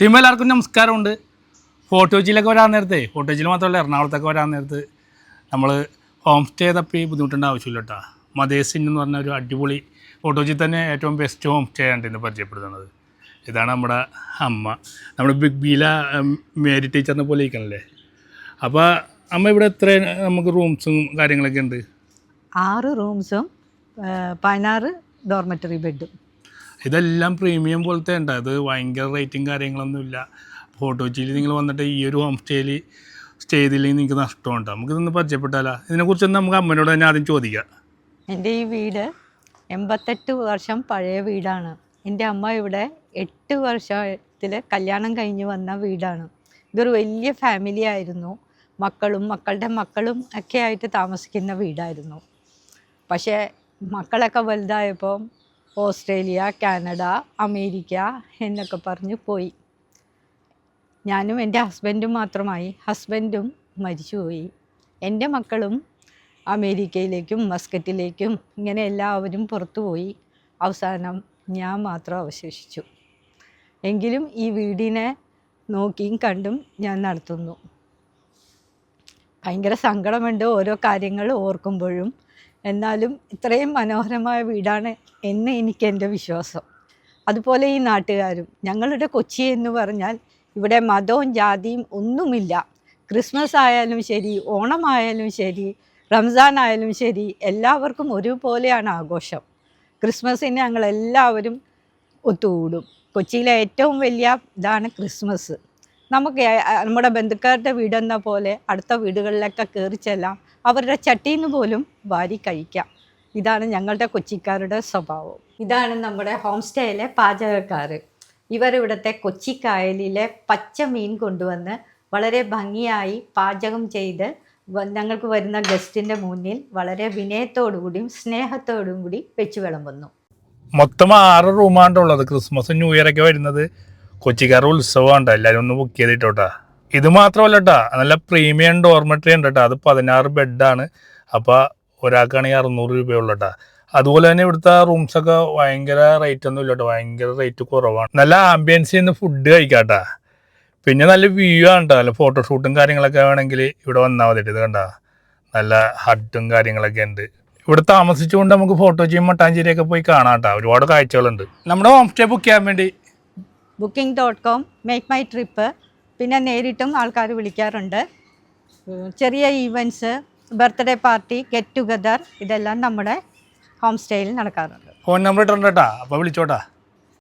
Team എല്ലാവർക്കും നമസ്കാരമുണ്ട്. ഫോട്ടോജിയിലൊക്കെ വരാൻ നേരത്തെ ഫോട്ടോജിയിൽ മാത്രമല്ല എറണാകുളത്തൊക്കെ വരാൻ നേരത്ത് നമ്മൾ ഹോം സ്റ്റേ തപ്പി ബുദ്ധിമുട്ടേണ്ട ആവശ്യമില്ല കേട്ടോ മദേസിൻ എന്ന് പറഞ്ഞ ഒരു അടിപൊളി ഫോട്ടോച്ചിൽ തന്നെ ഏറ്റവും ബെസ്റ്റ് ഹോം സ്റ്റേ ആണ് ഇന്ന് പരിചയപ്പെടുത്തുന്നത്. ഇതാണ് നമ്മുടെ അമ്മ. നമ്മുടെ ബിഗ് ബീല മേരി ടീച്ചറിനെ പോലെ ഇരിക്കണല്ലേ? അപ്പോൾ അമ്മ ഇവിടെ എത്ര നമുക്ക് റൂംസും കാര്യങ്ങളൊക്കെ ഉണ്ട്? ആറ് റൂംസും പതിനാറ് ഡോർമെറ്ററി ബെഡും ഇതെല്ലാം പ്രീമിയം പോലത്തെ ഉണ്ട്. അത് ഭയങ്കര റേറ്റും കാര്യങ്ങളൊന്നുമില്ല ഫോട്ടോച്ചിയിൽ നിങ്ങൾ വന്നിട്ട് ഈ ഒരു ഹോം സ്റ്റേയിൽ സ്റ്റേ ചെയ്തില്ലെങ്കിൽ നിങ്ങൾക്ക് നഷ്ടമുണ്ട്. നമുക്ക് ഇതൊന്ന് പരിചയപ്പെട്ടാലോ? ഇതിനെക്കുറിച്ച് നമുക്ക് അമ്മനോട് തന്നെ ആദ്യം ചോദിക്കാം. എന്റെ ഈ വീട് എൺപത്തെട്ട് വർഷം പഴയ വീടാണ്. എന്റെ അമ്മ ഇവിടെ എട്ട് വർഷത്തിൽ കല്യാണം കഴിഞ്ഞ് വന്ന വീടാണ്. ഇതൊരു വലിയ ഫാമിലി ആയിരുന്നു. മക്കളും മക്കളുടെ മക്കളും ഒക്കെ ആയിട്ട് താമസിക്കുന്ന വീടായിരുന്നു. പക്ഷേ മക്കളൊക്കെ വലുതായപ്പോൾ ഓസ്ട്രേലിയ കാനഡ അമേരിക്ക എന്നൊക്കെ പറഞ്ഞ് പോയി. ഞാനും എന്റെ ഹസ്ബൻഡും മാത്രമായി. ഹസ്ബൻഡും മരിച്ചുപോയി എന്റെ മക്കളും അമേരിക്കയിലേക്കും മസ്കറ്റിലേക്കും ഇങ്ങനെ എല്ലാവരും പുറത്തുപോയി അവസാനം ഞാൻ മാത്രം അവശേഷിച്ചു. എങ്കിലും ഈ വീടിനെ നോക്കിയും കണ്ടും ഞാൻ നടത്തുന്നു. ഭയങ്കര സങ്കടമുണ്ട് ഓരോ കാര്യങ്ങൾ ഓർക്കുമ്പോഴും. എന്നാലും ഇത്രയും മനോഹരമായ വീടാണ് എന്ന് എനിക്ക് എന്റെ വിശ്വാസം. അതുപോലെ ഈ നാട്ടുകാരും ഞങ്ങളുടെ കൊച്ചി എന്ന് പറഞ്ഞാൽ ഇവിടെ മതവും ജാതിയും ഒന്നുമില്ല. ക്രിസ്മസ് ആയാലും ശരി ഓണമായാലും ശരി റംസാൻ ആയാലും ശരി എല്ലാവർക്കും ഒരുപോലെയാണ് ആഘോഷം. ക്രിസ്മസിന് ഞങ്ങളെല്ലാവരും ഒത്തുകൂടും. കൊച്ചിയിലെ ഏറ്റവും വലിയ ഇതാണ് ക്രിസ്മസ്. നമുക്ക് നമ്മുടെ ബന്ധുക്കാരുടെ വീടെന്ന പോലെ അടുത്ത വീടുകളിലൊക്കെ കയറി ചെല്ലാം അവരുടെ ചട്ടിയിൽ നിന്ന് പോലും വാരി കഴിക്കാം. ഇതാണ് ഞങ്ങളുടെ കൊച്ചിക്കാരുടെ സ്വഭാവം. ഇതാണ് നമ്മുടെ ഹോം സ്റ്റേയിലെ പാചകക്കാർ ഇവരിവിടുത്തെ കൊച്ചിക്കായലിലെ കൊച്ചി കായലിലെ പച്ച മീൻ കൊണ്ടുവന്ന് വളരെ ഭംഗിയായി പാചകം ചെയ്ത് ഞങ്ങൾക്ക് വരുന്ന ഗസ്റ്റിന്റെ മുന്നിൽ വളരെ വിനയത്തോടുകൂടിയും സ്നേഹത്തോടും കൂടി വെച്ച് വിളമ്പുന്നു. മൊത്തം ആറ് റൂമാണ്ടുള്ളത് ക്രിസ്മസ് ന്യൂ ഇയർ ഒക്കെ വരുന്നത് കൊച്ചിക്കാരുടെ ഉത്സവമാണ് എല്ലാവരും ഒന്ന് ബുക്ക് ചെയ്തിട്ടോട്ടാ. ഇത് മാത്രമല്ല കേട്ടാ നല്ല പ്രീമിയം ഡോർമെട്രി ഉണ്ട് കേട്ടോ അത് പതിനാറ് ബെഡാണ് അപ്പോൾ ഒരാൾക്കാണെങ്കിൽ അറുന്നൂറ് രൂപയുള്ള കേട്ടാ അതുപോലെ തന്നെ ഇവിടുത്തെ റൂംസ് ഒക്കെ ഭയങ്കര റേറ്റ് ഒന്നും ഇല്ല കേട്ടോ ഭയങ്കര റേറ്റ് കുറവാണ്. നല്ല ആംബിയൻസിൽ ചെയ്യുന്ന ഫുഡ് കഴിക്കാട്ടാ പിന്നെ നല്ല വ്യൂ ആണ് കേട്ടോ നല്ല ഫോട്ടോഷൂട്ടും കാര്യങ്ങളൊക്കെ വേണമെങ്കിൽ ഇവിടെ വന്നാൽ മതി ഇത് കണ്ട? നല്ല ഹട്ടും കാര്യങ്ങളൊക്കെ ഉണ്ട്. ഇവിടെ താമസിച്ചുകൊണ്ട് നമുക്ക് ഫോട്ടോ ചെയ്യും മട്ടാഞ്ചേരിയൊക്കെ പോയി കാണാം കേട്ടോ ഒരുപാട് കാഴ്ചകളുണ്ട്. നമ്മുടെ ഹോം സ്റ്റേ ബുക്ക് ചെയ്യാൻ വേണ്ടി booking dot com make my trip പിന്നെ നേരിട്ടും ആൾക്കാർ വിളിക്കാറുണ്ട്. ചെറിയ events birthday party get together ഇതെല്ലാം നമ്മുടെ ഹോം സ്റ്റേയിൽ നടക്കാറുണ്ട്. ഫോൺ നമ്പർ ഇട്ടുണ്ട് കേട്ടോ അപ്പോൾ വിളിച്ചോട്ടാ.